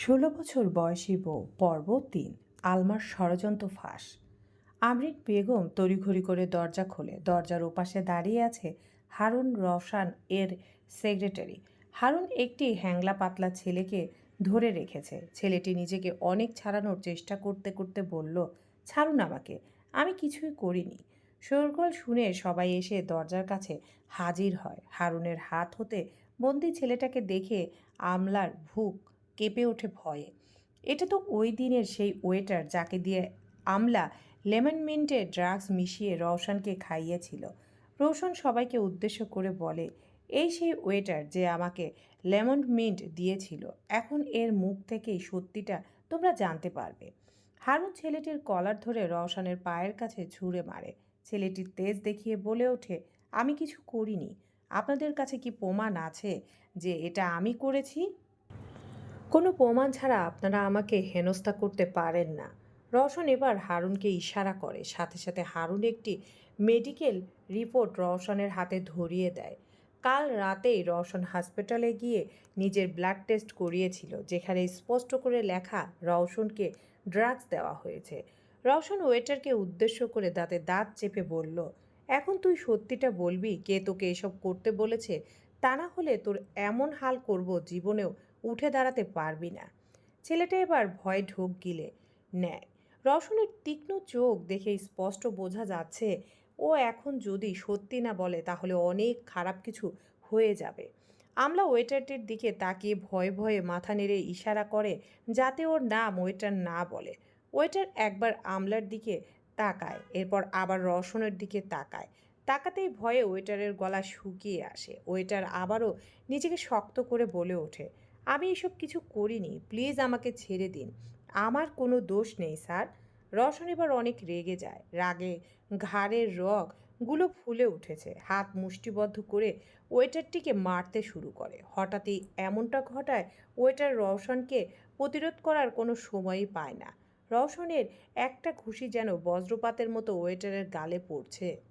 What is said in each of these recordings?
ষোলো বছর বয়সী বউ, পর্ব তিন, আলমার ষড়যন্ত্র ফাঁস। আমরিন বেগম তড়িঘড়ি করে দরজা খোলে। দরজার ওপাশে দাঁড়িয়ে আছে হারুন রওশান এর সেক্রেটারি। হারুন একটি হ্যাংলা পাতলা ছেলেকে ধরে রেখেছে। ছেলেটি নিজেকে অনেক ছাড়ানোর চেষ্টা করতে করতে বলল, ছাড়ুন আমাকে, আমি কিছুই করিনি। শোরগোল শুনে সবাই এসে দরজার কাছে হাজির হয়। হারুনের হাত হতে বন্দি ছেলেটাকে দেখে আমলার ভুক কেঁপে ওঠে ভয়ে। এটা তো ওই দিনের সেই ওয়েটার যাকে দিয়ে আমলা লেমন মিন্টে ড্রাগস মিশিয়ে রওশনকে খাইয়েছিল। রোশন সবাইকে উদ্দেশ্য করে বলে, এই সেই ওয়েটার যে আমাকে লেমন মিন্ট দিয়েছিল, এখন এর মুখ থেকেই সত্যিটা তোমরা জানতে পারবে হারুন ছেলেটির কলার ধরে রওশনের পায়ের কাছে ছুঁড়ে মারে। ছেলেটির তেজ দেখিয়ে বলে ওঠে, আমি কিছু করিনি। আপনাদের কাছে কি প্রমাণ আছে যে এটা আমি করেছি? কোনো প্রমাণ ছাড়া আপনারা আমাকে হেনস্থা করতে পারেন না। রওশন এবার হারুনকে ইশারা করে, সাথে সাথে হারুন একটি মেডিকেল রিপোর্ট রওশনের হাতে ধরিয়ে দেয়। কাল রাতেই রওশন হসপিটালে গিয়ে নিজের ব্লাড টেস্ট করিয়েছিল, যেখানে স্পষ্ট করে লেখা রওশনকে ড্রাগস দেওয়া হয়েছে। রওশন ওয়েটারকে উদ্দেশ্য করে দাঁতে দাঁত চেপে বলল, এখন তুই সত্যিটা বলবি? কে তোকে এসব করতে বলেছে? তা না হলে তোর এমন হাল করব জীবনেও উঠে দাঁড়াতে পারবি না। ছেলেটা এবার ভয় ঢোক গিলে নেয়। রওশনের তীক্ষ্ণ চোখ দেখে স্পষ্ট বোঝা যাচ্ছে, ও এখন যদি সত্যি না বলে তাহলে অনেক খারাপ কিছু হয়ে যাবে। আমলা ওয়েটারটির দিকে তাকিয়ে ভয়ে ভয়ে মাথা নেড়ে ইশারা করে যাতে ওর নাম ওয়েটার না বলে। ওয়েটার একবার আমলার দিকে তাকায়, এরপর আবার রওশনের দিকে তাকায়। তাকাতেই ভয়ে ওয়েটারের গলা শুকিয়ে আসে। ওয়েটার আবারও নিজেকে শক্ত করে বলে ওঠে আমি এসব কিছু করিনি, প্লিজ আমাকে ছেড়ে দিন। আমার কোনো দোষ নেই, স্যার। রসন এবার অনেক রেগে যায়। রাগে, ঘাড়ের রগগুলো ফুলে উঠেছে। হাত মুষ্টিবদ্ধ করে ওয়েটারটিকে মারতে শুরু করে। হঠাৎই এমনটা ঘটায়, ওয়েটার রওশনকে প্রতিরোধ করার কোনো সময়ই পায় না। রওশনের একটা খুশি যেন বজ্রপাতের মতো ওয়েটারের গালে পড়ছে।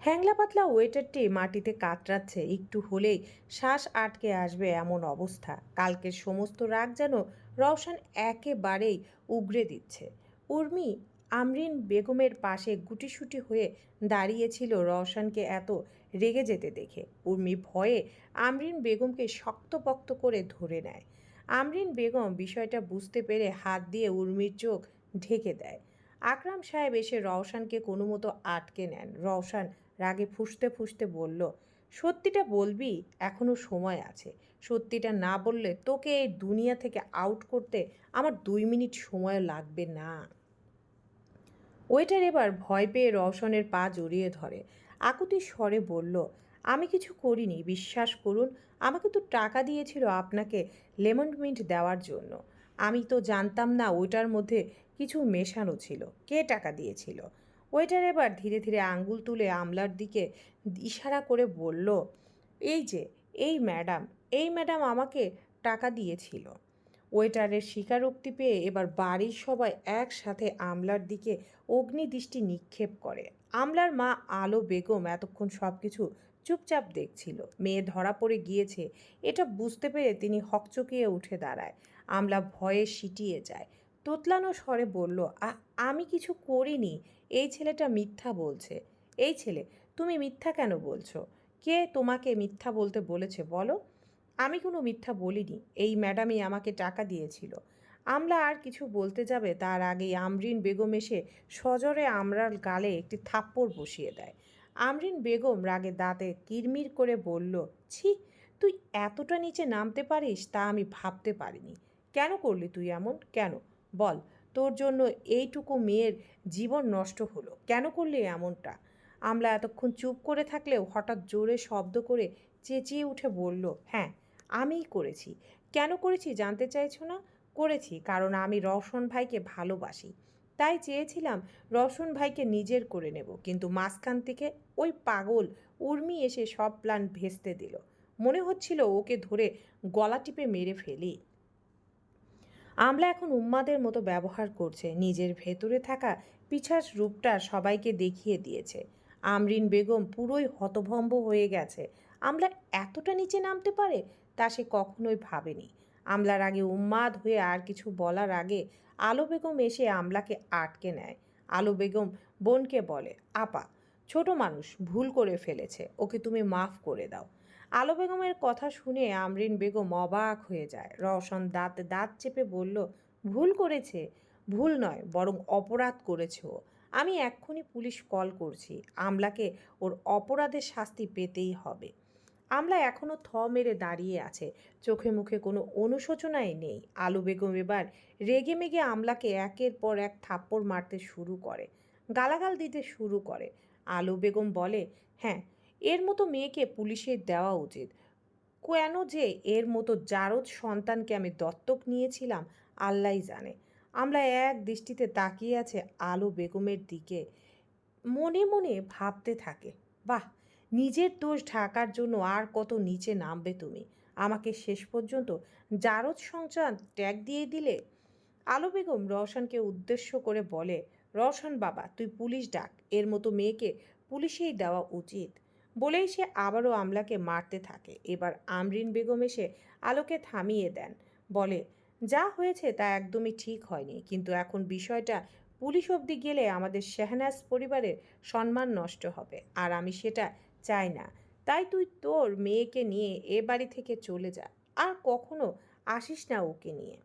হ্যাংলা পাতলা ওয়েটারটি মাটিতে কাতরাচ্ছে, একটু হলেই শ্বাস আটকে আসবে এমন অবস্থা। কালকের সমস্ত রাগ যেন রওশন একেবারেই উগরে দিচ্ছে। উর্মি আমরিন বেগমের পাশে গুটিসুটি হয়ে দাঁড়িয়েছিল রওশনকে এত রেগে যেতে দেখে। উর্মি ভয়ে আমরিন বেগমকে শক্তপক্ত করে ধরে নেয়। আমরিন বেগম বিষয়টা বুঝতে পেরে হাত দিয়ে উর্মির চোখ ঢেকে দেয়। আকরাম সাহেব এসে রওশানকে কোনো মতো আটকে নেন। রওশান রাগে ফুসতে ফুসতে বলল, সত্যিটা বলবি? এখনও সময় আছে। সত্যিটা না বললে তোকে এই দুনিয়া থেকে আউট করতে আমার দুই মিনিট সময় লাগবে না। ওয়েটার এবার ভয় পেয়ে রওশনের পা জড়িয়ে ধরে। আকুতি স্বরে বলল, আমি কিছু করিনি, বিশ্বাস করুন। আমাকে তো টাকা দিয়েছিল আপনাকে লেমন মিন্ট দেওয়ার জন্য। আমি তো জানতাম না ওইটার মধ্যে কিছু মেশানো ছিল। কে টাকা দিয়েছিল? ওয়েটার এবার ধীরে ধীরে আঙ্গুল তুলে আমলার দিকে ইশারা করে বলল, এই যে, এই ম্যাডাম এই ম্যাডাম আমাকে টাকা দিয়েছিল। ওয়েটারের স্বীকারোক্তি পেয়ে এবার বাড়ির সবাই একসাথে আমলার দিকে অগ্নিদৃষ্টি নিক্ষেপ করে। আমলার মা আলো বেগম এতক্ষণ সব কিছু চুপচাপ দেখছিল। মেয়ে ধরা পড়ে গিয়েছে, এটা বুঝতে পেরে তিনি হকচকিয়ে উঠে দাঁড়ায়। আমলা ভয়ে সিটিয়ে যায়। তোতলানো স্বরে বলল আমি কিছু করিনি। এই ছেলেটা মিথ্যা বলছে। এই ছেলে, তুমি মিথ্যা কেন বলছো? কে তোমাকে মিথ্যা বলতে বলেছে বলো? আমি কোনো মিথ্যা বলিনি। এই ম্যাডামই আমাকে টাকা দিয়েছিল। আমলা আর কিছু বলতে যাবে, তার আগেই আমরিন বেগম এসে সজরে আমরার গালে একটি থাপ্পড় বসিয়ে দেয়। আমরিন বেগম রাগে দাঁতে কিরমির করে বলল, ছি, তুই এতটা নিচে নামতে পারিস তা আমি ভাবতে পারিনি। কেন করলি তুই এমন? কেন? বল, তোর জন্য এইটুকু মেয়ের জীবন নষ্ট হলো। কেন করলি এমনটা? আমলা এতক্ষণ চুপ করে থাকলেও হঠাৎ জোরে শব্দ করে চেঁচিয়ে উঠে বলল হ্যাঁ আমিই করেছি। কেন করেছি জানতে চাইছো না? করেছি, কারণ আমি রওশন ভাইকে ভালোবাসি। তাই চেয়েছিলাম রওশন ভাইকে নিজের করে নেব, কিন্তু মাঝখান থেকে ওই পাগল উর্মি এসে সব প্ল্যান ভেস্তে দিল। মনে হচ্ছিল ওকে ধরে গলা টিপে মেরে ফেলি। আমলা এখন উম্মাদের মতো ব্যবহার করছে। নিজের ভেতরে থাকা পিছাস রূপটা সবাইকে দেখিয়ে দিয়েছে। আমরিন বেগম পুরোই হতভম্ব হয়ে গেছে। আমলা এতটা নিচে নামতে পারে? তা সে কখনোই ভাবেনি। আমলার আগে উম্মাদ হয়ে আর কিছু বলার আগে আলো বেগম এসে আমলাকে আটকে নেয়। আলো বেগম বোনকে বলে, আপা, ছোট মানুষ, ভুল করে ফেলেছে। ওকে তুমি মাফ করে দাও। আলো বেগমের কথা শুনে আমরিন বেগম অবাক হয়ে যায়। রওশন দাঁত দাঁত চেপে বলল, ভুল করেছে। ভুল নয়, বরং অপরাধ করেছে ও। আমি এক্ষুনি পুলিশ কল করছি। আমলাকে ওর অপরাধের শাস্তি পেতেই হবে। আমলা এখনও থ মেরে দাঁড়িয়ে আছে। চোখে মুখে কোনো অনুশোচনাই নেই। আলু বেগম এবার রেগে মেগে আমলাকে একের পর এক থাপ্পড় মারতে শুরু করে। গালাগাল দিতে শুরু করে। আলু বেগম বলে হ্যাঁ এর মতো মেয়েকে পুলিশে দেওয়া উচিত। কেন যে এর মতো জারদ সন্তানকে আমি দত্তক নিয়েছিলাম আল্লাহই জানে। আমরা এক দৃষ্টিতে তাকিয়ে আছে আলো বেগমের দিকে। মনে মনে ভাবতে থাকে, বাহ, নিজের দোষ ঢাকার জন্য আর কত নিচে নামবে তুমি? আমাকে শেষ পর্যন্ত জারদ সংসার ট্যাগ দিয়ে দিলে? আলো বেগম রওশনকে উদ্দেশ্য করে বলে, রওশন বাবা, তুই পুলিশ ডাক। এর মতো মেয়েকে পুলিশেই দেওয়া উচিত। বলেই সে আবারও আমলাকে মারতে থাকে। এবার আমরিন বেগম এসে আলোকে থামিয়ে দেন। বলে, যা হয়েছে তা একদমই ঠিক হয়নি। কিন্তু এখন বিষয়টা পুলিশ অবধি গেলে আমাদের শেহনাজ পরিবারের সম্মান নষ্ট হবে। আর আমি সেটা চাই না। তাই তুই তোর মেয়েকে নিয়ে এ বাড়ি থেকে চলে যা। আর কখনো আসিস না ওকে নিয়ে।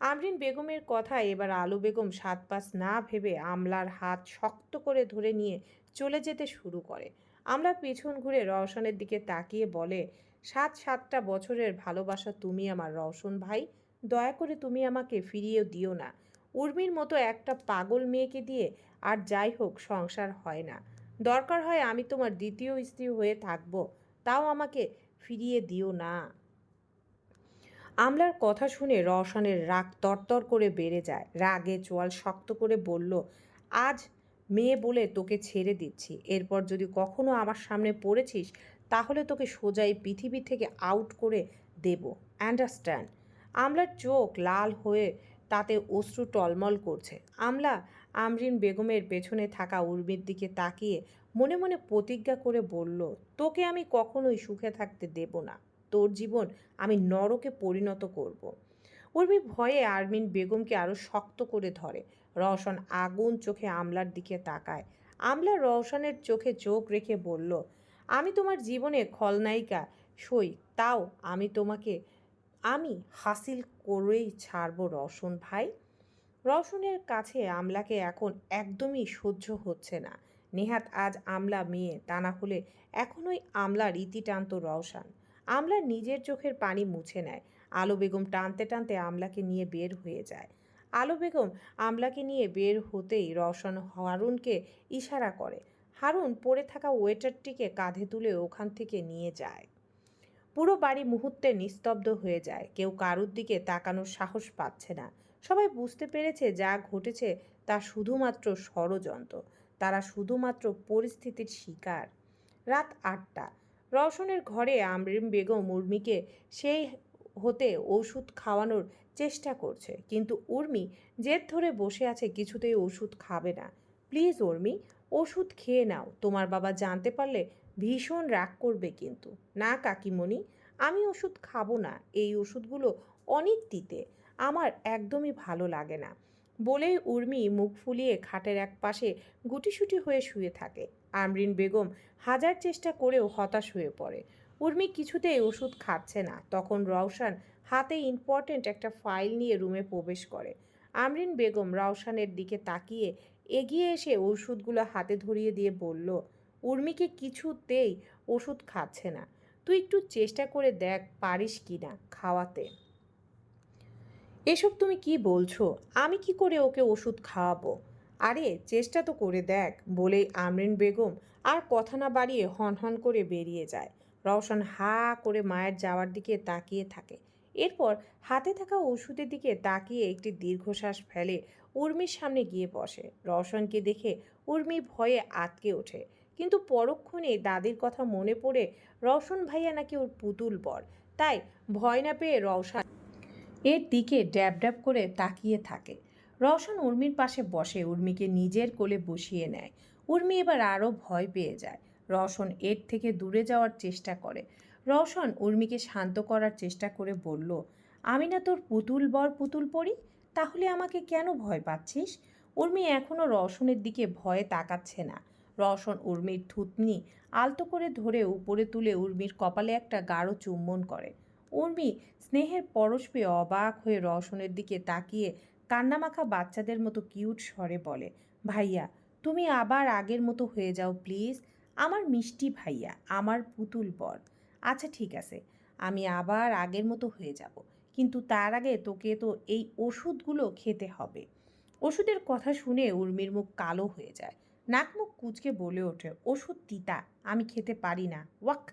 আমরিন বেগমের কথা এবার আলু বেগম সাত পাঁচ না ভেবে আমলার হাত শক্ত করে ধরে নিয়ে চলে যেতে শুরু করে। আমরা পেছন ঘুরে রওশনের দিকে তাকিয়ে বলে, সাত সাতটা বছরের ভালোবাসা তুমি আমার রওশন ভাই, দয়া করে তুমি আমাকে ফিরিয়ে দিও না। উর্মির মতো একটা পাগল মেয়েকে দিয়ে আর যাই হোক, সংসার হয় না। দরকার হয় আমি তোমার দ্বিতীয় স্ত্রী হয়ে থাকব, তাও আমাকে ফিরিয়ে দিও না। আমলার কথা শুনে রওশনের রাগ তরতর করে বেড়ে যায়। রাগে চোয়াল শক্ত করে বলল, আজ মেয়ে বলে তোকে ছেড়ে দিচ্ছি। এরপর যদি কখনো আমার সামনে পড়েছিস, তাহলে তোকে সোজাই পৃথিবী থেকে আউট করে দেব। অ্যান্ডারস্ট্যান্ড আমলার চোখ লাল হয়ে তাতে অশ্রু টলমল করছে। আমলা আমরিন বেগমের পেছনে থাকা উর্মির দিকে তাকিয়ে মনে মনে প্রতিজ্ঞা করে বলল, তোকে আমি কখনোই সুখে থাকতে দেব না। তোর জীবন আমি নরকে পরিণত করব। উর্মি ভয়ে আরমিন বেগমকে আরও শক্ত করে ধরে। রওশন আগুন চোখে আমলার দিকে তাকায়। আমলা রওশনের চোখে চোখ রেখে বলল, আমি তোমার জীবনে খলনায়িকা, সই, তাও আমি তোমাকে, আমি হাসিল করেই ছাড়ব রওশন ভাই। রওশনের কাছে আমলাকে এখন একদমই সহ্য হচ্ছে না। নেহাত আজ আমলা মেয়ে, তা না হলে এখনোই আমলা রীতি টানত রওশন। আমলা নিজের চোখের পানি মুছে নেয়। আলো বেগম টানতে টানতে আমলাকে নিয়ে বের হয়ে যায়। আলো বেগম আমলাকে নিয়ে বের হতেই রওশন হারুনকে ইশারা করে। হারুন পড়ে থাকা ওয়েটারটিকে কাঁধে তুলে ওখান থেকে নিয়ে যায়। পুরো বাড়ি মুহূর্তে নিস্তব্ধ হয়ে যায়। কেউ কারুর দিকে তাকানোর সাহস পাচ্ছে না। সবাই বুঝতে পেরেছে যা ঘটেছে তা শুধুমাত্র ষড়যন্ত্র। তারা শুধুমাত্র পরিস্থিতির শিকার। রাত আটটা। রওশনের ঘরে আমরিম বেগম উর্মিকে সেই হতে ওষুধ খাওয়ানোর চেষ্টা করছে। কিন্তু উর্মি জেদ ধরে বসে আছে, কিছুতেই ওষুধ খাবে না। প্লিজ উর্মি, ওষুধ খেয়ে নাও। তোমার বাবা জানতে পারলে ভীষণ রাগ করবে কিন্তু। না, কাকিমণি, আমি ওষুধ খাব না। এই ওষুধগুলো অনেক তিতে আমার একদমই ভালো লাগে না। বলেই উর্মি মুখ ফুলিয়ে খাটের এক পাশে গুটিসুটি হয়ে শুয়ে থাকে। আমরিন বেগম হাজার চেষ্টা করেও হতাশ হয়ে পড়ে। উর্মি কিছুতেই ওষুধ খাচ্ছে না। তখন রওশান হাতে ইম্পর্ট্যান্ট একটা ফাইল নিয়ে রুমে প্রবেশ করে। আমরিন বেগম রওশানের দিকে তাকিয়ে এগিয়ে এসে ওষুধগুলো হাতে ধরিয়ে দিয়ে বলল, উর্মিকে কিছুতেই ওষুধ খাচ্ছে না। তুই একটু চেষ্টা করে দেখ পারিস কি না খাওয়াতে। এসব তুমি কি বলছো? আমি কি করে ওকে ওষুধ খাওয়াবো? আরে, চেষ্টা তো করে দেখ। বলেই আমরিন বেগম আর কথা না বাড়িয়ে হন হন করে বেরিয়ে যায়। রওশন হা করে মায়ের যাওয়ার দিকে তাকিয়ে থাকে। এরপর হাতে থাকা ওষুধের দিকে তাকিয়ে একটি দীর্ঘশ্বাস ফেলে উর্মির সামনে গিয়ে বসে। রওশনকে দেখে উর্মি ভয়ে আটকে ওঠে। কিন্তু পরক্ষণে দাদির কথা মনে পড়ে রওশন ভাইয়া নাকি ওর পুতুল বর। তাই ভয় না পেয়ে রওশন এর দিকে ড্যাব ড্যাব করে তাকিয়ে থাকে। রওশন উর্মির পাশে বসে, উর্মিকে নিজের কোলে বসিয়ে নেয়। উর্মি এবার আরও ভয় পেয়ে যায়। রওশন এর থেকে দূরে যাওয়ার চেষ্টা করে। রওশন উর্মিকে শান্ত করার চেষ্টা করে বলল আমি না তোর পুতুল বর পুতুল পড়ি তাহলে আমাকে কেন ভয় পাচ্ছিস? উর্মি এখনও রওশনের দিকে ভয়ে তাকাচ্ছে না। রওশন উর্মির থুতনি আলতো করে ধরে উপরে তুলে উর্মির কপালে একটা গাঢ় চুম্বন করে। উর্মি স্নেহের পরশ পেয়ে অবাক হয়ে রওশনের দিকে তাকিয়ে কান্নামাখা বাচ্চাদের মতো কিউট স্বরে বলে, ভাইয়া, তুমি আবার আগের মতো হয়ে যাও, প্লিজ। আমার মিষ্টি ভাইয়া, আমার পুতুল বর। আচ্ছা ঠিক আছে, আমি আবার আগের মতো হয়ে যাব, কিন্তু তার আগে তোকে তো এই ওষুধগুলো খেতে হবে। ওষুধের কথা শুনে উর্মির মুখ কালো হয়ে যায়। নাক মুখ কুচকে বলে ওঠে, ওষুধ তিতা, আমি খেতে পারি না, ওয়াক।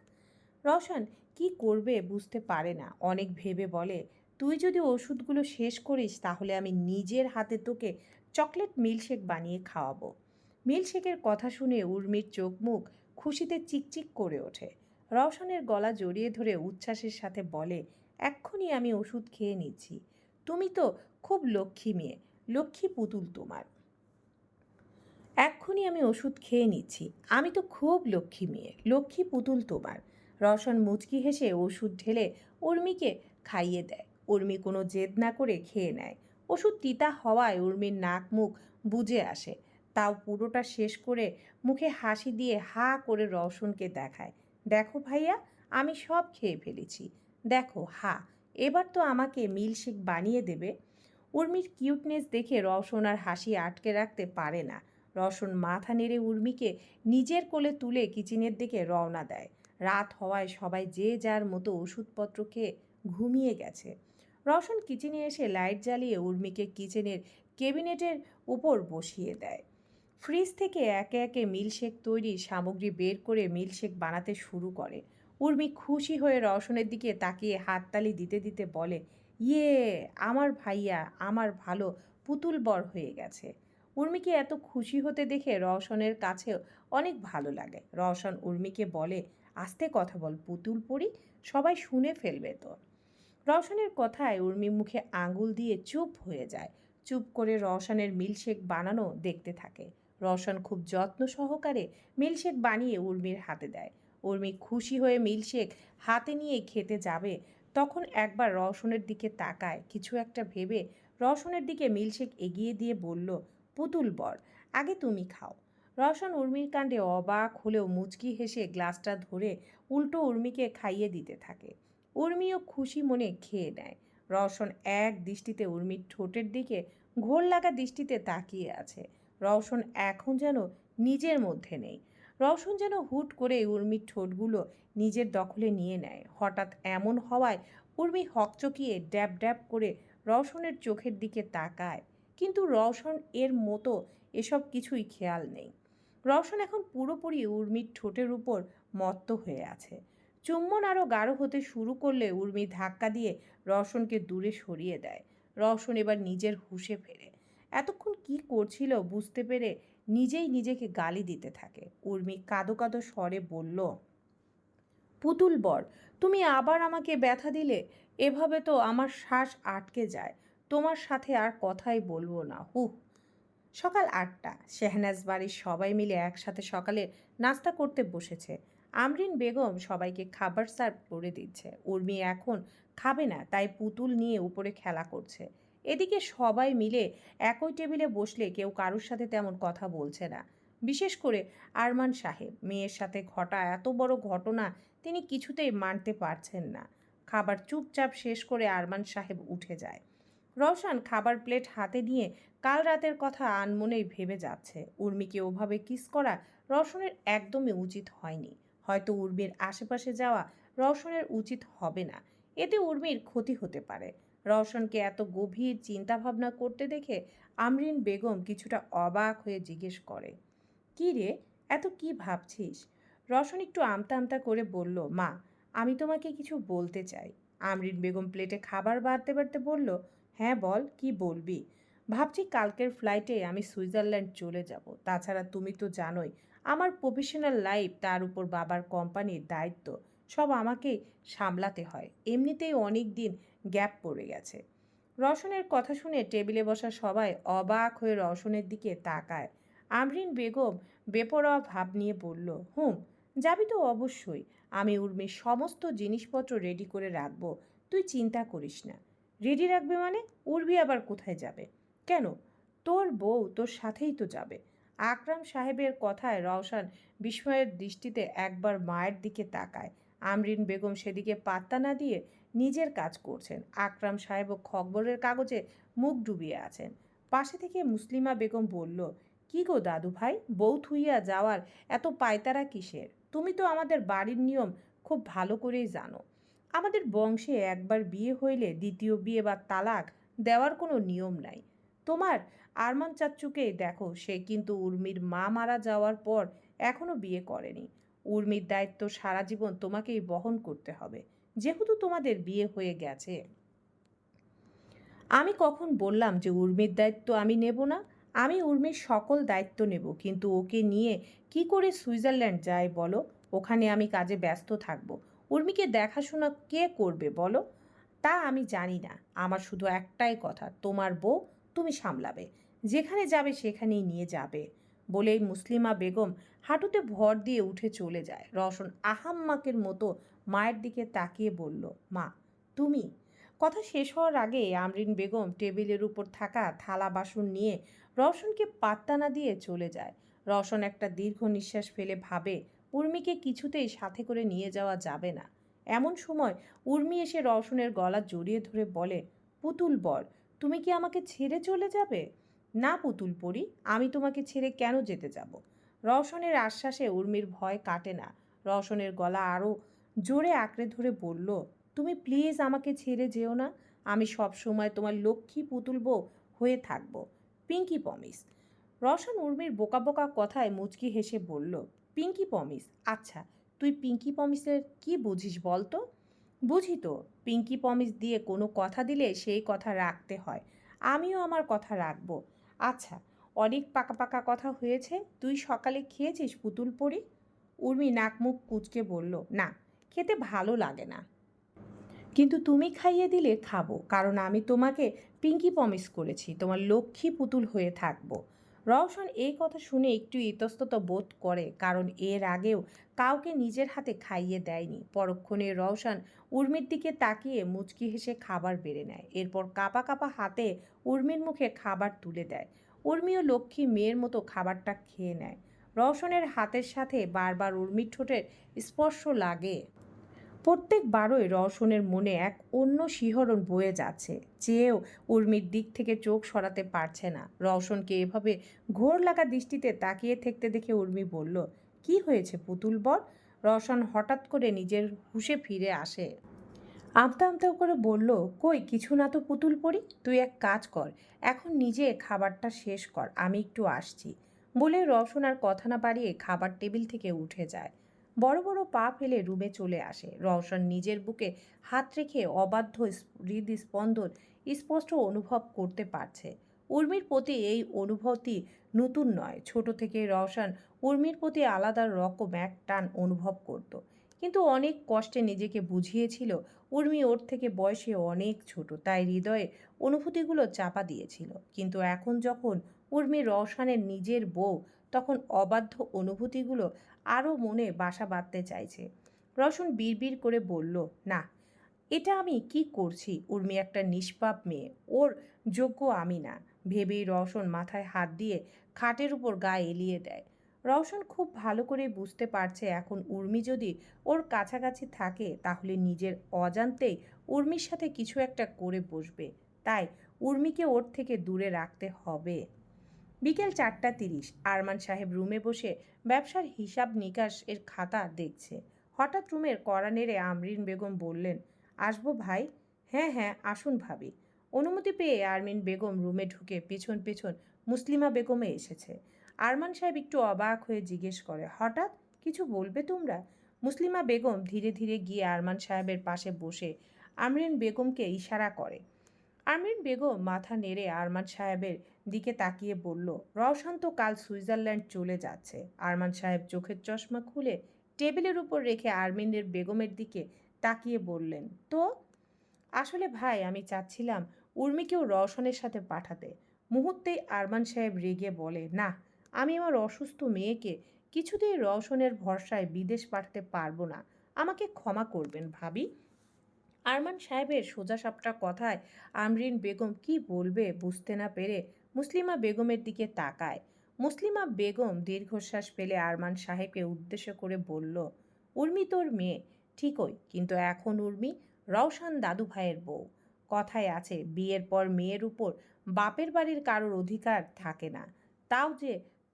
রওশন, কি করবে বুঝতে পারে না। অনেক ভেবে বলে, তুই যদি ওষুধগুলো শেষ করিস, তাহলে আমি নিজের হাতে তোকে চকলেট মিল্কশেক বানিয়ে খাওয়াবো। মিল্কশেকের কথা শুনে উর্মির চোখ মুখ খুশিতে চিকচিক করে ওঠে। রওশনের গলা জড়িয়ে ধরে উচ্ছ্বাসের সাথে বলে, এক্ষুনি আমি ওষুধ খেয়ে নিচ্ছি। তুমি তো খুব লক্ষ্মী মেয়ে, লক্ষ্মী পুতুল তোমার। এক্ষুনি আমি ওষুধ খেয়ে নিচ্ছি। আমি তো খুব লক্ষ্মী মেয়ে, লক্ষ্মী পুতুল তোমার। রওশন মুচকি হেসে ওষুধ ঢেলে উর্মিকে খাইয়ে দেয়। উর্মি কোনো জেদ না করে খেয়ে নেয়। ওষুধ তিতা হওয়ায় উর্মির নাক মুখ বুজে আসে। তাও পুরোটা শেষ করে মুখে হাসি দিয়ে হা করে রওশনকে দেখায়। দেখো ভাইয়া, আমি সব খেয়ে ফেলেছি। দেখো, হা, এবার তো আমাকে মিল্কশেক বানিয়ে দেবে। উর্মির কিউটনেস দেখে রওশন আর হাসি আটকে রাখতে পারে না। রওশন মাথা নেড়ে উর্মিকে নিজের কোলে তুলে কিচেনের দিকে রওনা দেয়। রাত হওয়ায় সবাই যে যার মতো ওষুধপত্র খেয়ে ঘুমিয়ে গেছে। রওশন কিচেনে এসে লাইট জ্বালিয়ে উর্মিকে কিচেনের কেবিনেটের উপর বসিয়ে দেয়। ফ্রিজ থেকে একে একে মিল্কশেক তৈরি সামগ্রী বের করে মিল্কশেক বানাতে শুরু করে। উর্মি খুশি হয়ে রওশনের দিকে তাকিয়ে হাততালি দিতে দিতে বলে ইয়ে আমার ভাইয়া, আমার ভালো পুতুল বর হয়ে গেছে। উর্মিকে এত খুশি হতে দেখে রওশনের কাছেও অনেক ভালো লাগে। রওশন উর্মিকে বলে, আস্তে কথা বল, পুতুল পড়ি সবাই শুনে ফেলবে তো। রওশনের কথায় উর্মি মুখে আঙুল দিয়ে চুপ হয়ে যায়। চুপ করে রওশনের মিল্কশেক বানানো দেখতে থাকে। রওশন খুব যত্ন সহকারে মিল্কশেক বানিয়ে উর্মির হাতে দেয়। উর্মি খুশি হয়ে মিল্কশেক হাতে নিয়ে খেতে যাবে। তখন একবার রওশনের দিকে তাকায়। কিছু একটা ভেবে রওশনের দিকে মিল্কশেক এগিয়ে দিয়ে বলল, পুতুল বর, আগে তুমি খাও। রওশন উর্মির কাণ্ডে অবাক হলেও মুচকি হেসে গ্লাসটা ধরে উল্টো উর্মিকে খাইয়ে দিতে থাকে। উর্মিও খুশি মনে খেয়ে নেয়। রওশন এক দৃষ্টিতে উর্মির ঠোঁটের দিকে ঘোর লাগা দৃষ্টিতে তাকিয়ে আছে। রওশন এখন যেন নিজের মধ্যে নেই। রওশন যেন হুট করে উর্মির ঠোঁটগুলো নিজের দখলে নিয়ে নেয়। হঠাৎ এমন হওয়ায় উর্মি হকচকিয়ে ড্যাব ড্যাব করে রওশনের চোখের দিকে তাকায়। কিন্তু রওশন এর মতো এসব কিছুই খেয়াল নেই। রওশন এখন পুরোপুরি উর্মির ঠোঁটের উপর মত্ত হয়ে আছে। চুম্বন আরও গাঢ় হতে শুরু করলে উর্মি ধাক্কা দিয়ে রওশনকে দূরে সরিয়ে দেয়। রওশন এবার নিজের হুঁশে ফেরে। এতক্ষণ কি করছিল বুঝতে পেরে নিজেই নিজেকে গালি দিতে থাকে। উর্মি কাঁদো কাঁদো স্বরে বলল, পুতুল বর, তুমি আবার আমাকে ব্যথা দিলে? এভাবে তো আমার শ্বাস আটকে যায়। তোমার সাথে আর কথাই বলব না। হুহ। সকাল আটটা। শেহনাজ বাড়ির সবাই মিলে একসাথে সকালে নাস্তা করতে বসেছে। আমরিন বেগম সবাইকে খাবার সার্ভ করে দিচ্ছে। উর্মি এখন খাবে না, তাই পুতুল নিয়ে উপরে খেলা করছে। এদিকে সবাই মিলে একই টেবিলে বসলে কেউ কারোর সাথে তেমন কথা বলছে না। বিশেষ করে আরমান সাহেব। মেয়ের সাথে ঘটা এত বড় ঘটনা তিনি কিছুতেই মানতে পারছেন না। খাবার চুপচাপ শেষ করে আরমান সাহেব উঠে যায়। রওশন খাবার প্লেট হাতে নিয়ে কাল রাতের কথা আনমনেই ভেবে যাচ্ছে। উর্মিকে ওভাবে কিস করা রওশনের একদমই উচিত হয়নি। হয়তো উর্মির আশেপাশে যাওয়া রওশনের উচিত হবে না। এতে উর্মির ক্ষতি হতে পারে। রওশনকে এত গভীর চিন্তাভাবনা করতে দেখে আমরিন বেগম কিছুটা অবাক হয়ে জিজ্ঞেস করে, কী রে, এত কি ভাবছিস? রওশন একটু আমতা আমতা করে বলল, মা, আমি তোমাকে কিছু বলতে চাই। আমরিন বেগম প্লেটে খাবার বাড়তে বাড়তে বলল হ্যাঁ বল, কি বলবি? ভাবছি কালকের ফ্লাইটে আমি সুইজারল্যান্ড চলে যাব। তাছাড়া তুমি তো জানোই, আমার প্রফেশনাল লাইফ তার উপর বাবার কোম্পানির দায়িত্ব। সব আমাকেই সামলাতে হয়। এমনিতেই অনেক দিন গ্যাপ পড়ে গেছে। রওশনের কথা শুনে টেবিলে বসা সবাই অবাক হয়ে রওশনের দিকে তাকায়। আমরিন বেগম বেপরোয়া ভাব নিয়ে বলল, হুম, যাবি তো অবশ্যই। আমি উর্মির সমস্ত জিনিসপত্র রেডি করে রাখব। তুই চিন্তা করিস না। রেডি রাখবে মানে উর্বি আবার কোথায় যাবে? কেন? তোর বউ তোর সাথেই তো যাবে। আকরাম সাহেবের কথায় রওশন বিস্ময়ের দৃষ্টিতে একবার মায়ের দিকে তাকায়। আমরিন বেগম সেদিকে পাত্তা না দিয়ে নিজের কাজ করছেন। আকরাম সাহেব ও খবরের কাগজে মুখ ডুবিয়ে আছেন। পাশে থেকে মুসলিমা বেগম বলল, কি গো দাদু ভাই, বউ থুইয়া যাওয়ার এত পায়তারা কিসের? তুমি তো আমাদের বাড়ির নিয়ম খুব ভালো করেই জানো। আমাদের বংশে একবার বিয়ে হইলে দ্বিতীয় বিয়ে বা তালাক দেওয়ার কোনো নিয়ম নাই। তোমার আরমান চাচ্চুকে দেখো, সে কিন্তু উর্মির মা মারা যাওয়ার পর এখনও বিয়ে করেনি। উর্মির দায়িত্ব সারা জীবন তোমাকেই বহন করতে হবে। যেহেতু তোমাদের বিয়ে হয়ে গেছে। আমি কখন বললাম যে উর্মির দায়িত্ব আমি নেব না? আমি উর্মির সকল দায়িত্ব নেব, কিন্তু ওকে নিয়ে কি করে সুইজারল্যান্ড যায় বলো? ওখানে আমি কাজে ব্যস্ত থাকব। উর্মিকে দেখাশোনা কে করবে বলো? তা আমি জানি না। আমার শুধু একটাই কথা, তোমার বউ তুমি সামলাবে। যেখানে যাবে সেখানেই নিয়ে যাবে। বলেই মুসলিমা বেগম হাঁটুতে ভর দিয়ে উঠে চলে যায়। রওশন আহাম্মাকের মতো মায়ের দিকে তাকিয়ে বলল, মা, তুমি? কথা শেষ হওয়ার আগে আমরিন বেগম টেবিলের উপর থাকা থালা বাসন নিয়ে রওশনকে পাত্তা না দিয়ে চলে যায়। রওশন একটা দীর্ঘ নিঃশ্বাস ফেলে ভাবে, উর্মিকে কিছুতেই সাথে করে নিয়ে যাওয়া যাবে না। এমন সময় উর্মি এসে রওশনের গলা জড়িয়ে ধরে বলে, পুতুল বর, তুমি কি আমাকে ছেড়ে চলে যাবে? না পুতুল পরি, আমি তোমাকে ছেড়ে কেন যেতে যাব? রওশনের আশ্বাসে উর্মির ভয় কাটে না। রওশনের গলা আরও জোরে আঁকড়ে ধরে বলল, তুমি প্লিজ আমাকে ছেড়ে যেও না। আমি সব সময় তোমার লক্ষ্মী পুতুল হয়ে থাকব। পিঙ্কি পমিস রওশন উর্মির বোকা বোকা কথায় মুচকি হেসে বলল পিঙ্কি পমিস আচ্ছা তুই পিঙ্কি পমিসের কি বুঝিস বল তো? বুঝি তো পিঙ্কি পমিস দিয়ে কোনো কথা দিলে সেই কথা রাখতে হয়। আমিও আমার কথা রাখব। আচ্ছা অনেক পাকা পাকা কথা হয়েছে, তুই সকালে খেয়েছিস পুতুল পরি? উর্মি নাক মুখ কুচকে বলল, না, খেতে ভালো লাগে না। কিন্তু তুমি খাইয়ে দিলে খাব, কারণ আমি তোমাকে পিঙ্কি পমিস করেছি, তোমার লক্ষ্মী পুতুল হয়ে থাকব। রওশন এই কথা শুনে একটু ইতস্তত বোধ করে, কারণ এর আগেও কাউকে নিজের হাতে খাইয়ে দেয়নি। পরক্ষণে রওশন উর্মির দিকে তাকিয়ে মুচকি হেসে খাবার বেড়ে নেয়। এরপর কাপা কাপা হাতে উর্মির মুখে খাবার তুলে দেয়। উর্মিও লক্ষ্মী মেয়ের মতো খাবারটা খেয়ে নেয়। রওশনের হাতের সাথে বারবার উর্মির ঠোঁটের স্পর্শ লাগে। প্রত্যেকবারই রওশনের মনে এক অন্য শিহরণ বয়ে যাচ্ছে চেয়েও উর্মির দিক থেকে চোখ সরাতে পারছে না। রওশনকে এভাবে ঘোর লাগা দৃষ্টিতে তাকিয়ে থাকতে দেখে উর্মি বলল, কি হয়েছে পুতুল বর রওশন হঠাৎ করে নিজের হুশে ফিরে আসে। আমতা আমতা করে বলল, কই, কিছু না তো পুতুল পড়ি তুই এক কাজ কর, এখন নিজে খাবারটা শেষ কর, আমি একটু আসছি। বলে রওশন আর কথা না বাড়িয়ে খাবার টেবিল থেকে উঠে যায়। বড় বড় পা ফেলে রুমে চলে আসে। রওশন নিজের বুকে হাত রেখে অবাধ্য হৃদস্পন্দন স্পষ্ট অনুভব করতে পারছে। উর্মির প্রতি এই অনুভূতি নতুন নয়। ছোট থেকে রওশন উর্মির প্রতি আলাদা রকম এক টান অনুভব করত। কিন্তু অনেক কষ্টে নিজেকে বুঝিয়েছিল, উর্মি ওর থেকে বয়সে অনেক ছোট, তাই হৃদয়ে অনুভূতিগুলো চাপা দিয়েছিল। কিন্তু এখন যখন উর্মি রওশনের নিজের বউ, তখন অবাধ্য অনুভূতিগুলো আরও মনে বাসা বাঁধতে চাইছে। রসন বিড়বিড় করে বলল, না, এটা আমি কি করছি? উর্মি একটা নিষ্পাপ মেয়ে। ওর যোগ্য আমি না। ভেবেই রওশন মাথায় হাত দিয়ে খাটের উপর গা এলিয়ে দেয়। রওশন খুব ভালো করে বুঝতে পারছে এখন উর্মি যদি ওর কাছাকাছি থাকে, তাহলে নিজের অজান্তেই উর্মির সাথে কিছু একটা করে বসবে। তাই উর্মিকে ওর থেকে দূরে রাখতে হবে। বিকেল চারটা তিরিশ, আরমান সাহেব রুমে বসে ব্যবসার হিসাব নিকাশ এর খাতা দেখছে। হঠাৎ রুমের কড়া নেড়ে আমরিন বেগম বললেন, আসব ভাই? হ্যাঁ হ্যাঁ আসুন ভাবি। অনুমতি পেয়ে আরমিন বেগম রুমে ঢুকে পেছন পেছন মুসলিমা বেগমে এসেছে। আরমান সাহেব একটু অবাক হয়ে জিজ্ঞেস করে, হঠাৎ কিছু বলবে তোমরা? মুসলিমা বেগম ধীরে ধীরে গিয়ে আরমান সাহেবের পাশে বসে আমরিন বেগমকে ইশারা করে আমরিন বেগম মাথা নেড়ে আরমান সাহেবের দিকে তাকিয়ে বলল, রওশন তো কাল সুইজারল্যান্ড চলে যাচ্ছে। আরমান সাহেব চোখের চশমা খুলে টেবিলের উপর রেখে আরমিনের বেগমের দিকে তাকিয়ে বললেন, তো? আসলে ভাই, আমি চাচ্ছিলাম উর্মিকেও রওশনের সাথে পাঠাতে। মুহূর্তেই আরমান সাহেব রেগে বলে, না, আমি আমার অসুস্থ মেয়েকে কিছুতেই রওশনের ভরসায় বিদেশ পাঠাতে পারব না। আমাকে ক্ষমা করবেন ভাবি। আরমান সাহেবের সোজাসাপটা কথায়, আমরিন বেগম কি বলবে বুঝতে না পেরে মুসলিমা বেগমের দিকে তাকায়। মুসলিমা বেগম দীর্ঘশ্বাস ফেলে আরমান সাহেবকে উদ্দেশ্য করে বলল, উর্মি তোর মেয়ে, ঠিকই, কিন্তু এখন উর্মি রওশান দাদু ভাইয়ের বউ। কথায় আছে, বিয়ের পর মেয়ের উপর বাপের বাড়ির কারোর অধিকার থাকে না। তাও যে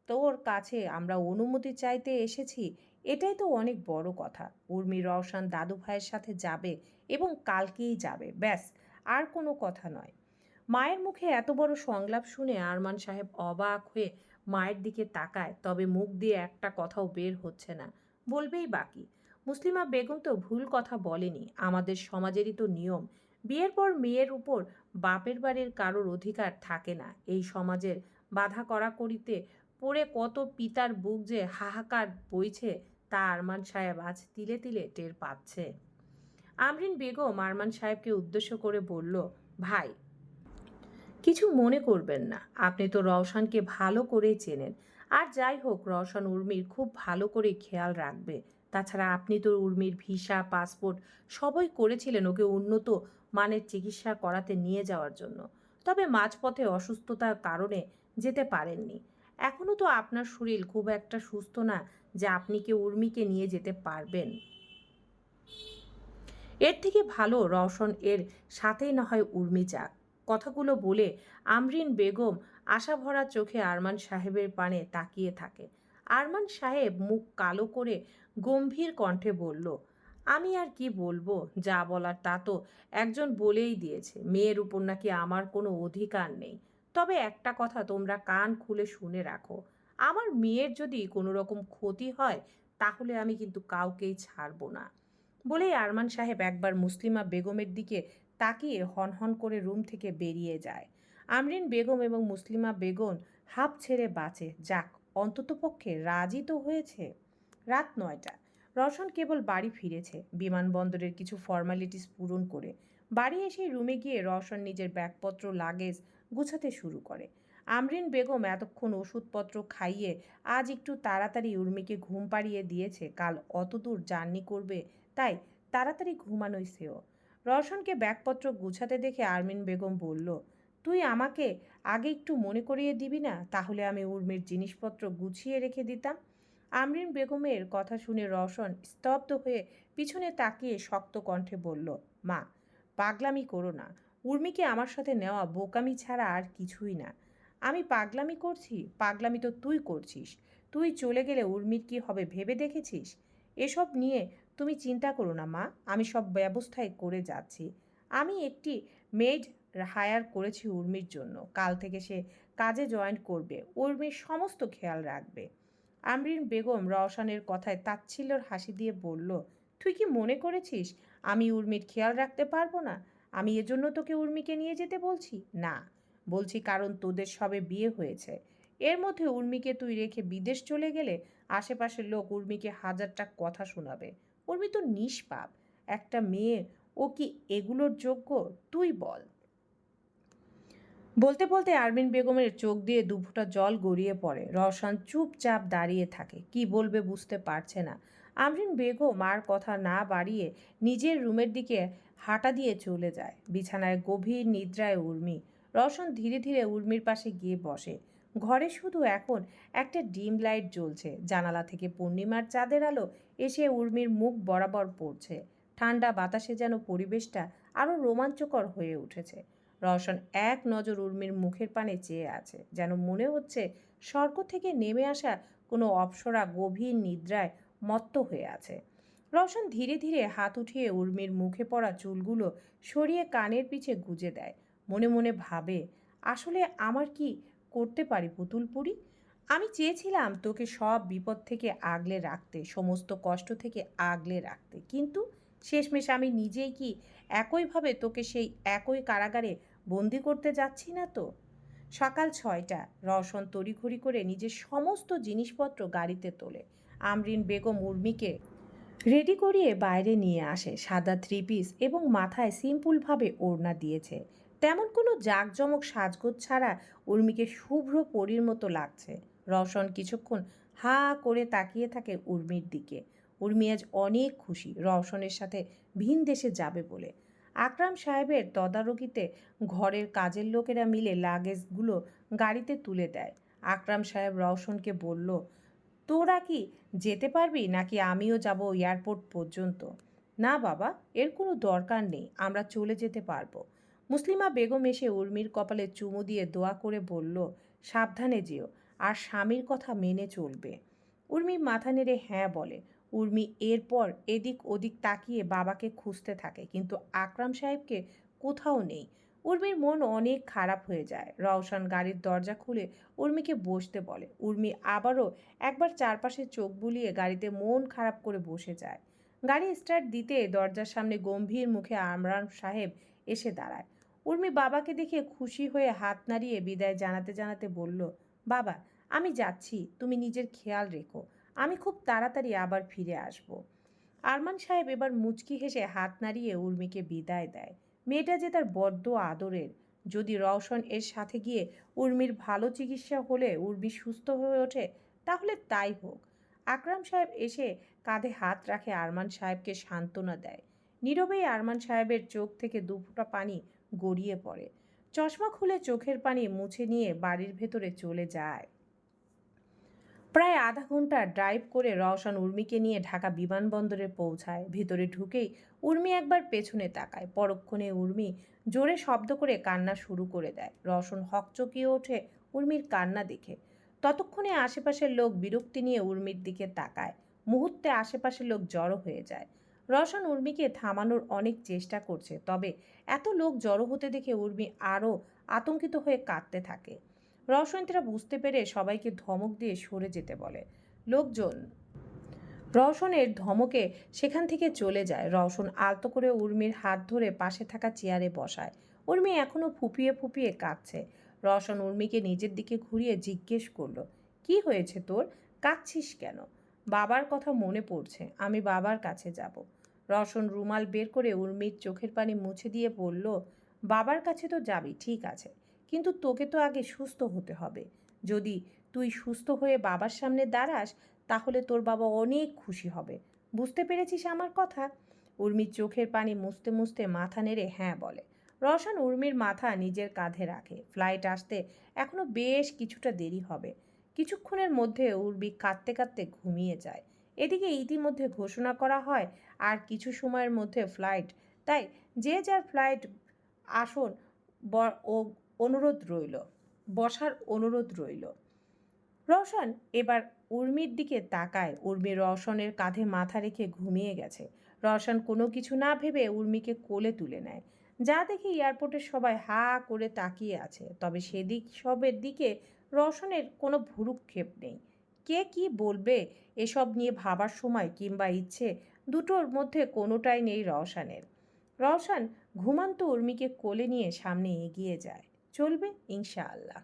তোর কাছে আমরা অনুমতি চাইতে এসেছি এটাই তো অনেক বড় কথা। উর্মি রওশান দাদু ভাইয়ের সাথে যাবে এবং কালকেই যাবে, ব্যাস, আর কোনো কথা নয়। মায়ের মুখে এত বড় সংলাপ শুনে আরমান সাহেব অবাক হয়ে মায়ের দিকে তাকায়, তবে মুখ দিয়ে একটা কথাও বের হচ্ছে না। বলবেই বাকি। মুসলিমা বেগম তো ভুল কথা বলেনি, আমাদের সমাজেরই তো নিয়ম। বিয়ের পর মেয়ের উপর বাপের বাড়ির কারোর অধিকার থাকে না। এই সমাজের বাধা কড়াকড়িতে পড়ে কত পিতার বুক যে হাহাকার বইছে তা আরমান সাহেব আজ তিলে তিলে টের পাচ্ছে। আমরিন বেগম আরমান সাহেবকে উদ্দেশ্য করে বলল, ভাই, কিছু মনে করবেন না। আপনি তো রওশানকে ভালো করেই চেনেন। আর যাই হোক, রওশন উর্মির খুব ভালো করে খেয়াল রাখবে। তাছাড়া আপনি তো উর্মির ভিসা, পাসপোর্ট সবই করেছিলেন ওকে উন্নত মানের চিকিৎসা করাতে নিয়ে যাওয়ার জন্য। তবে মাঝপথে অসুস্থতার কারণে যেতে পারেননি। এখনও তো আপনার শরীর খুব একটা সুস্থ না যে আপনি কি উর্মিকে নিয়ে যেতে পারবেন। এর থেকে ভালো রওশন এর সাথেই না হয় উর্মি যাক। কথাগুলো বলে আমরিন বেগম আশাভরা চোখে আরমান সাহেবের পানে তাকিয়ে থাকে। আরমান সাহেব মুখ কালো করে গম্ভীর কণ্ঠে বলল, আমি আর কি বলব? যা বলার তা তো একজন বলেই দিয়েছে। মেয়ের উপর নাকি আমার কোনো অধিকার নেই। তবে একটা কথা তোমরা কান খুলে শুনে রাখো, আমার মেয়ের যদি কোনো রকম ক্ষতি হয়, তাহলে আমি কিন্তু কাউকেই ছাড়বো না। বলেই আরমান সাহেব একবার মুসলিমা বেগমের দিকে তাকিয়ে হনহন করে রুম থেকে বেরিয়ে যায়। আমরিন বেগম এবং মুসলিমা বেগম হাঁপ ছেড়ে বাঁচে, যাক অন্ততপক্ষে রাজি তো হয়েছে। রাত নয়টা, রশন কেবল বাড়ি ফিরেছে, বিমানবন্দরের কিছু ফর্মালিটিস পূরণ করে। বাড়ি এসে রুমে গিয়ে রশন নিজের ব্যাগপত্র লাগেজ গুছাতে শুরু করে। আমরিন বেগম এতক্ষণ ওষুধপত্র খাইয়ে আজ একটু তাড়াতাড়ি উর্মিকে ঘুম পাড়িয়ে দিয়েছে, কাল অত দূর জার্নি করবে, তাই তাড়াতাড়ি ঘুমানোই সেও রওশনকে ব্যাগপত্র গুছাতে দেখে আরমিন বেগম বলল, তুই আমাকে আগে একটু মনে করিয়ে দিবি না? তাহলে আমি উর্মির জিনিসপত্র গুছিয়ে রেখে দিতাম। আমরিন বেগমের কথা শুনে রওশন স্তব্ধ হয়ে পিছনে তাকিয়ে শক্ত কণ্ঠে বলল, মা, পাগলামি করো না। উর্মিকে আমার সাথে নেওয়া বোকামি ছাড়া আর কিছুই না। আমি পাগলামি করছি, পাগলামি তো তুই করছিস। তুই চলে গেলে উর্মির কি হবে ভেবে দেখেছিস? এসব নিয়ে তুমি চিন্তা করো না মা, আমি সব ব্যবস্থায় করে যাচ্ছি। আমি একটি মেড হায়ার করেছি উর্মির জন্য। কাল থেকে সে কাজে জয়েন করবে, উর্মির সমস্ত খেয়াল রাখবে। আমরিন বেগম রওশানের কথায় তাচ্ছিল্যর হাসি দিয়ে বলল, তুই কি মনে করেছিস আমি উর্মির খেয়াল রাখতে পারব না? আমি এজন্য তোকে উর্মিকে নিয়ে যেতে বলছি? না। বলছি কারণ তোদের সবে বিয়ে হয়েছে। এর মধ্যে উর্মিকে তুই রেখে বিদেশ চলে গেলে আশেপাশের লোক উর্মিকে হাজারটা কথা শোনাবে। উর্মি তো নিষ্পাপ। একটা মেয়ে, ও কি এগুলোর যোগ্য? তুই বল। বলতে বলতে আরবিন বেগমের চোখ দিয়ে দুফোঁটা জল গড়িয়ে পড়ে। রওশান চুপচাপ দাঁড়িয়ে থাকে। কি বলবে বুঝতে পারছে না। আমরিন বেগম আর কথা না বাড়িয়ে নিজের রুমের দিকে হাঁটা দিয়ে চলে যায়। বিছানায় গভীর নিদ্রায় উর্মি। রওশন ধীরে ধীরে উর্মির পাশে গিয়ে বসে। ঘরে শুধু এখন একটা ডিম লাইট জ্বলছে। জানালা থেকে পূর্ণিমার চাঁদের আলো এসে উর্মির মুখ বরাবর পড়ছে। ঠান্ডা বাতাসে যেন পরিবেশটা আরও রোমাঞ্চকর হয়ে উঠেছে। রওশন এক নজর উর্মির মুখের পানে চেয়ে আছে, যেন মনে হচ্ছে স্বর্গ থেকে নেমে আসা কোনো অপ্সরা গভীর নিদ্রায় মত্ত হয়ে আছে। রওশন ধীরে ধীরে হাত উঠিয়ে উর্মির মুখে পড়া চুলগুলো সরিয়ে কানের পিছে গুজে দেয়। মনে মনে ভাবে, আসলে আমার কি করতে পারি পুতুলপুরি আমি চেয়েছিলাম তোকে সব বিপদ থেকে আগলে রাখতে, সমস্ত কষ্ট থেকে আগলে রাখতে। কিন্তু শেষমেশ আমি নিজেই কি একইভাবে তোকে সেই একই কারাগারে বন্দি করতে যাচ্ছি না তো? সকাল ছয়টা, রওশন তড়িঘড়ি করে নিজের সমস্ত জিনিসপত্র গাড়িতে তোলে। আমরিন বেগম উর্মিকে রেডি করিয়ে বাইরে নিয়ে আসে। সাদা থ্রি পিস এবং মাথায় সিম্পলভাবে ওড়না দিয়েছে। তেমন কোনো জাঁকজমক সাজগোজ ছাড়া উর্মিকে শুভ্র পরীর মতো লাগছে। রওশন কিছুক্ষণ হা করে তাকিয়ে থাকে উর্মির দিকে। উর্মি আজ অনেক খুশি। রওশনের সাথে ভিন দেশে যাবে বলে। আকরাম সাহেবের তদারকিতে ঘরের কাজের লোকেরা মিলে লাগেজগুলো গাড়িতে তুলে দেয়। আকরাম সাহেব রওশনকে বলল তোরা কি যেতে পারবি নাকি আমিও যাব এয়ারপোর্ট পর্যন্ত? না বাবা, এর কোনো দরকার নেই, আমরা চলে যেতে পারব। মুসলিমা বেগম এসে উর্মির কপালে চুমু দিয়ে দোয়া করে বলল, সাবধানে যেও, আর স্বামীর কথা মেনে চলবে। উর্মি মাথা নেড়ে হ্যাঁ বলে। উর্মি এরপর এদিক ওদিক তাকিয়ে বাবাকে খুঁজতে থাকে, কিন্তু আকরাম সাহেবকে কোথাও নেই। উর্মির মন অনেক খারাপ হয়ে যায়। রওশন গাড়ির দরজা খুলে উর্মিকে বসতে বলে। উর্মি আবারও একবার চারপাশে চোখ বুলিয়ে গাড়িতে মন খারাপ করে বসে যায়। গাড়ি স্টার্ট দিতে দরজার সামনে গম্ভীর মুখে আমরান সাহেব এসে দাঁড়ায়। উর্মি বাবাকে দেখে খুশি হয়ে হাত নাড়িয়ে বিদায় জানাতে জানাতে বলল, বাবা, আমি যাচ্ছি। তুমি নিজের খেয়াল রেখো। আমি খুব তাড়াতাড়ি আবার ফিরে আসব। আরমান সাহেব এবার মুচকি হেসে হাত নাড়িয়ে উর্মিকে বিদায় দেয়। মেয়েটা যে তার বড্ড আদরের। যদি রওশন এর সাথে গিয়ে উর্মির ভালো চিকিৎসা হলে উর্মি সুস্থ হয়ে ওঠে, তাহলে তাই হোক। আকরাম সাহেব এসে কাঁধে হাত রাখে আরমান সাহেবকে সান্ত্বনা দেয়। নীরবেই আরমান সাহেবের চোখ থেকে দুফোঁটা পানি গড়িয়ে পড়ে। চশমা খুলে চোখের পানি মুছে নিয়ে বাড়ির ভেতরে চলে যায়। প্রায় আধা ঘণ্টা ড্রাইভ করে রওশন উর্মিকে নিয়ে ঢাকা বিমানবন্দরে পৌঁছায়। ভিতরে ঢুকেই উর্মি একবার পেছনে তাকায়। পরক্ষণে উর্মি জোরে শব্দ করে কান্না শুরু করে দেয়। রওশন হকচকিয়ে ওঠে উর্মির কান্না দেখে। ততক্ষণে আশেপাশের লোক বিরক্তি নিয়ে উর্মির দিকে তাকায়। মুহূর্তে আশেপাশের লোক জড়ো হয়ে যায়। রওশন উর্মিকে থামানোর অনেক চেষ্টা করছে, তবে এত লোক জড়ো হতে দেখে উর্মি আরও আতঙ্কিত হয়ে কাঁদতে থাকে। রওশনীরা বুঝতে পেরে সবাইকে ধমক দিয়ে সরে যেতে বলে। লোকজন রওশনের ধমকে সেখান থেকে চলে যায়। রওশন আলতো করে উর্মির হাত ধরে পাশে থাকা চেয়ারে বসায়। উর্মি এখনও ফুপিয়ে ফুপিয়ে কাঁদছে। রওশন উর্মিকে নিজের দিকে ঘুরিয়ে জিজ্ঞেস করল, কি হয়েছে তোর? কাঁদছিস কেন? বাবার কথা মনে পড়ছে, আমি বাবার কাছে যাব। রওশন রুমাল বের করে উর্মির চোখের পানি মুছে দিয়ে বলল, বাবার কাছে তো যাবি, ঠিক আছে। কিন্তু তোকে তো আগে সুস্থ হতে হবে। যদি তুই সুস্থ হয়ে বাবার সামনে দাঁড়াস, তাহলে তোর বাবা অনেক খুশি হবে। বুঝতে পেরেছিস আমার কথা? উর্মির চোখের পানি মুছতে মুছতে মাথা নেড়ে হ্যাঁ বলে। রশন উর্মির মাথা নিজের কাঁধে রাখে। ফ্লাইট আসতে এখনও বেশ কিছুটা দেরি হবে। কিছুক্ষণের মধ্যে উর্মি কাঁদতে কাঁদতে ঘুমিয়ে যায়। এদিকে ইতিমধ্যে ঘোষণা করা হয়, আর কিছু সময়ের মধ্যে ফ্লাইট। তাই যে যার ফ্লাইট আসন ও অনুরোধ রইল, বসার অনুরোধ রইল। রওশন এবার উর্মির দিকে তাকায়। উর্মি রওশনের কাঁধে মাথা রেখে ঘুমিয়ে গেছে। রওশন কোনো কিছু না ভেবে উর্মিকে কোলে তুলে নেয়। যা দেখে এয়ারপোর্টের সবাই হা করে তাকিয়ে আছে। তবে সেদিক সবের দিকে রওশনের কোনো ভুরুক্ষেপ নেই। কে কি বলবে এসব নিয়ে ভাবার সময় কিংবা ইচ্ছে দুটোর মধ্যে কোনোটাই নেই রওশনের। রওশন ঘুমান্ত উর্মিকে কোলে নিয়ে সামনে এগিয়ে যায়। চলবে ইনশাআল্লাহ।